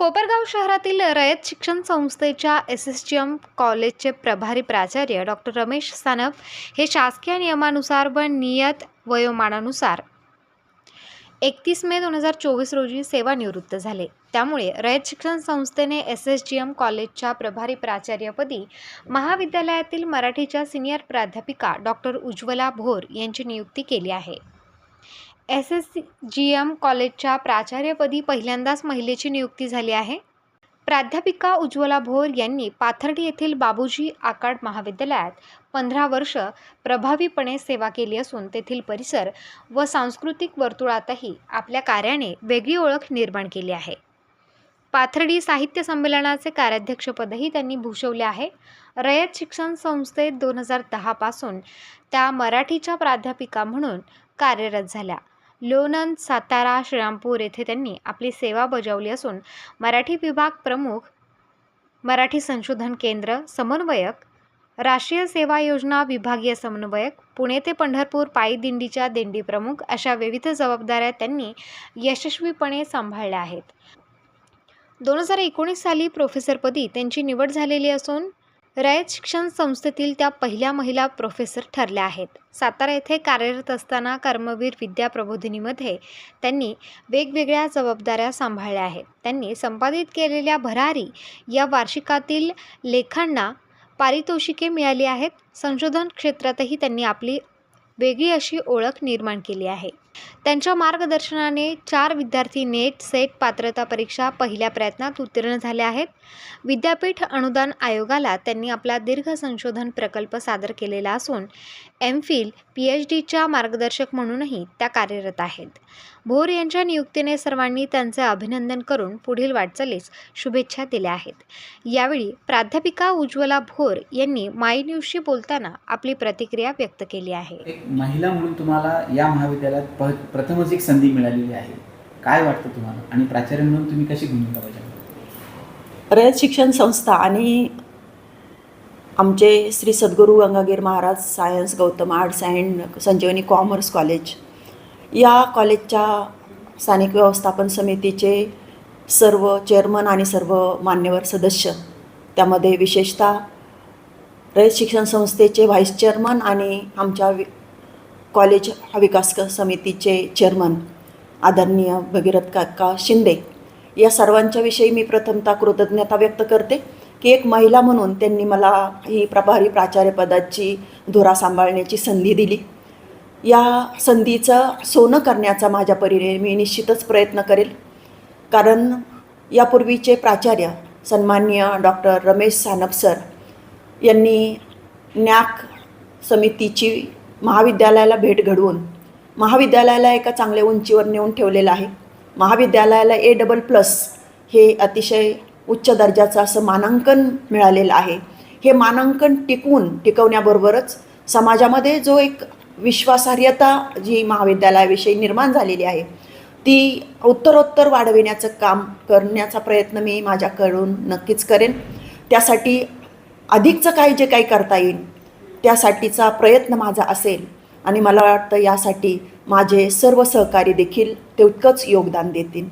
कोपरगाव शहरातील रयत शिक्षण संस्थेच्या एस एस जी एम कॉलेजचे प्रभारी प्राचार्य डॉक्टर रमेश सानप हे शासकीय नियमानुसार व नियत वयोमानानुसार एकतीस मे दोन हजार चोवीस रोजी सेवानिवृत्त झाले. त्यामुळे रयत शिक्षण संस्थेने एस एस जी एम कॉलेजच्या प्रभारी प्राचार्यपदी महाविद्यालयातील मराठीच्या सिनियर प्राध्यापिका डॉक्टर उज्ज्वला भोर यांची नियुक्ती केली आहे. एस एस जी एम कॉलेजच्या प्राचार्यपदी पहिल्यांदाच महिलेची नियुक्ती झाली आहे. प्राध्यापिका उज्ज्वला भोर यांनी पाथर्डी येथील बाबूजी आकाड महाविद्यालयात पंधरा वर्ष प्रभावीपणे सेवा केली असून तेथील परिसर व सांस्कृतिक वर्तुळातही आपल्या कार्याने वेगळी ओळख निर्माण केली आहे. पाथर्डी साहित्य संमेलनाचे कार्याध्यक्षपदही त्यांनी भूषवले आहे. रयत शिक्षण संस्थेत दोन हजार दहापासून त्या मराठीच्या प्राध्यापिका म्हणून कार्यरत झाल्या. लोणंद सातारा श्रीरामपूर येथे त्यांनी आपली सेवा बजावली असून मराठी विभाग प्रमुख मराठी संशोधन केंद्र समन्वयक राष्ट्रीय सेवा योजना विभागीय समन्वयक पुणे ते पंढरपूर पायी दिंडीच्या दिंडी प्रमुख अशा विविध जबाबदाऱ्या त्यांनी यशस्वीपणे सांभाळल्या आहेत. दोन हजार एकोणीस साली प्रोफेसरपदी त्यांची निवड झालेली असून रयत शिक्षण संस्थेतील त्या पहिल्या महिला प्रोफेसर ठरल्या आहेत. सातारा येथे कार्यरत असताना कर्मवीर विद्या प्रबोधिनीमध्ये त्यांनी वेगवेगळ्या जबाबदाऱ्या सांभाळल्या आहेत. त्यांनी संपादित केलेल्या भरारी या वार्षिकातील लेखांना पारितोषिके मिळाली आहेत. संशोधन क्षेत्रातही त्यांनी आपली वेगळी अशी ओळख निर्माण केली आहे. त्यांच्या मार्गदर्शनाने चार विद्यार्थी नेट सेट पात्रता परीक्षा पहिल्या प्रयत्नात उत्तीर्ण झाले आहेत. विद्यापीठ अनुदान आयोगाला त्यांनी आपला दीर्घ संशोधन प्रकल्प सादर केलेला असून एम फिल पी एच डीच्या मार्गदर्शक म्हणूनही त्या कार्यरत आहेत. भोर यांच्या नियुक्तीने सर्वांनी त्यांचे अभिनंदन करून पुढील वाटचालीस शुभेच्छा दिल्या आहेत. यावेळी प्राध्यापिका उज्ज्वला भोर यांनी माय न्यूजशी बोलताना आपली प्रतिक्रिया व्यक्त केली आहे. एक महिला म्हणून तुम्हाला या महाविद्यालयात प्रथमच एक संधी मिळालेली आहे. काय वाटतं तुम्हाला? आणि प्राचार्य म्हणून तुम्ही कशी भूमिका रयत शिक्षण संस्था आणि आमचे Shri Sadguru Gangagir Maharaj science Gautam arts and Sanjivani commerce college या कॉलेजच्या स्थानिक व्यवस्थापन समितीचे सर्व चेअरमन आणि सर्व मान्यवर सदस्य त्यामध्ये विशेषतः रयत शिक्षण संस्थेचे व्हाईस चेअरमन आणि आमच्या वि कॉलेज विकास समितीचे चेअरमन आदरणीय भगीरथ काका शिंदे या सर्वांच्या विषयी मी प्रथमतः कृतज्ञता व्यक्त करते की एक महिला म्हणून त्यांनी मला ही प्रभारी प्राचार्यपदाची धुरा सांभाळण्याची संधी दिली. या संधीचं सोनं करण्याचा माझ्या परीने मी निश्चितच प्रयत्न करेल. कारण यापूर्वीचे प्राचार्य सन्माननीय डॉक्टर रमेश सानप सर यांनी न्याक समितीची महाविद्यालयाला भेट घडवून महाविद्यालयाला एका चांगल्या उंचीवर नेऊन ठेवलेलं आहे. महाविद्यालयाला ए डबल प्लस हे अतिशय उच्च दर्जाचं असं मानांकन मिळालेलं आहे. हे मानांकन टिकवून टिकवण्याबरोबरच समाजामध्ये जो एक विश्वासार्हता जी महाविद्यालयाविषयी निर्माण झालेली आहे ती उत्तरोत्तर वाढविण्याचं काम करण्याचा प्रयत्न मी माझ्याकडून नक्कीच करेन. त्यासाठी अधिकचं काही जे काही करता येईल त्यासाठीचा प्रयत्न माझा असेल आणि मला वाटतं यासाठी माझे सर्व सहकारी देखील तितकंच योगदान देतील.